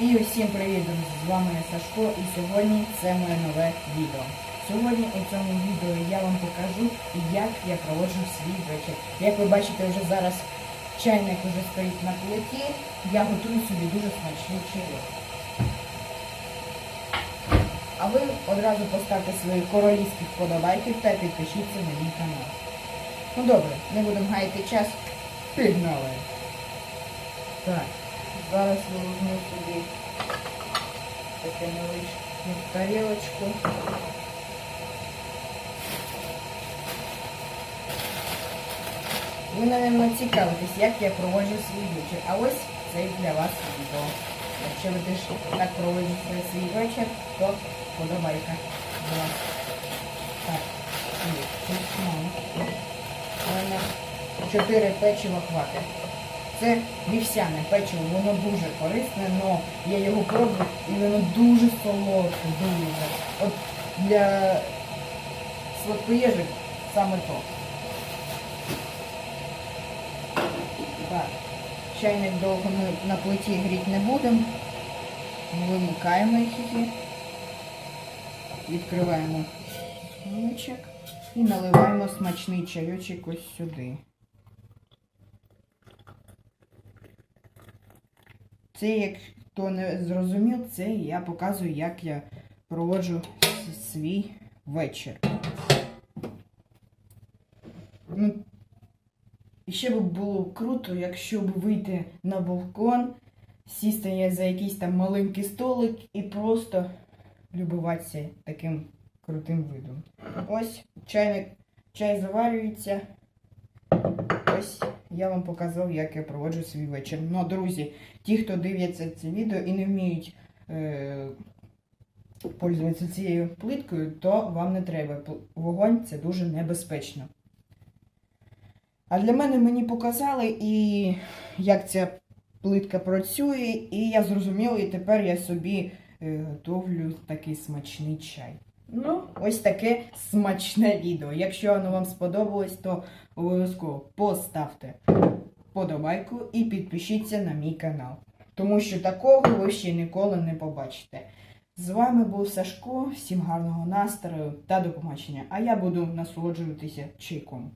І усім привіт, друзі! З вами я Сашко і сьогодні це моє нове відео. Сьогодні у цьому відео я вам покажу, як я проводжу свій вечір. Як ви бачите, вже зараз чайник уже стоїть на плиті, я готую собі дуже смачний чайок. А ви одразу поставте свої королівські вподобайки та підпишіться на мій канал. Ну добре, не будемо гаяти час. Пігнали! Так, зараз я візьму собі таке невеличку тарілочку. Ви, напевно, цікавитесь, як я проводжу свій вечір. А ось це для вас відео. Якщо ви теж так проводите свій вечір, то подобайка. Будь ласка. Так, тут мало. Чотири печива хватить. Це вівсяне печиво, воно дуже корисне, але я його пробую і воно дуже солодке, дуже. От для сладкоєжик саме то. Так, чайник довго ми на плиті гріти не будемо. Вимикаємо її. Відкриваємо і наливаємо смачний чайочок ось сюди. Це, як хто не зрозумів, це я показую, як я проводжу свій вечір. Ну, і ще б було круто, якщо б вийти на балкон, сісти за якийсь там маленький столик і просто любуватися таким крутим видом. Ось чайник, чай заварюється. Ось я вам показав, як я проводжу свій вечір. Ну, друзі, ті, хто дивляться це відео і не вміють е, пользуватися цією плиткою, то вам не треба. Вогонь це дуже небезпечно. А для мене мені показали, і як ця плитка працює, і я зрозуміла, і тепер я собі е, готовлю такий смачний чай. Ну, ось таке смачне відео. Якщо воно вам сподобалось, то обов'язково поставте подобайку і підпишіться на мій канал. Тому що такого ви ще ніколи не побачите. З вами був Сашко, всім гарного настрою та до. А я буду насолоджуватися чайком.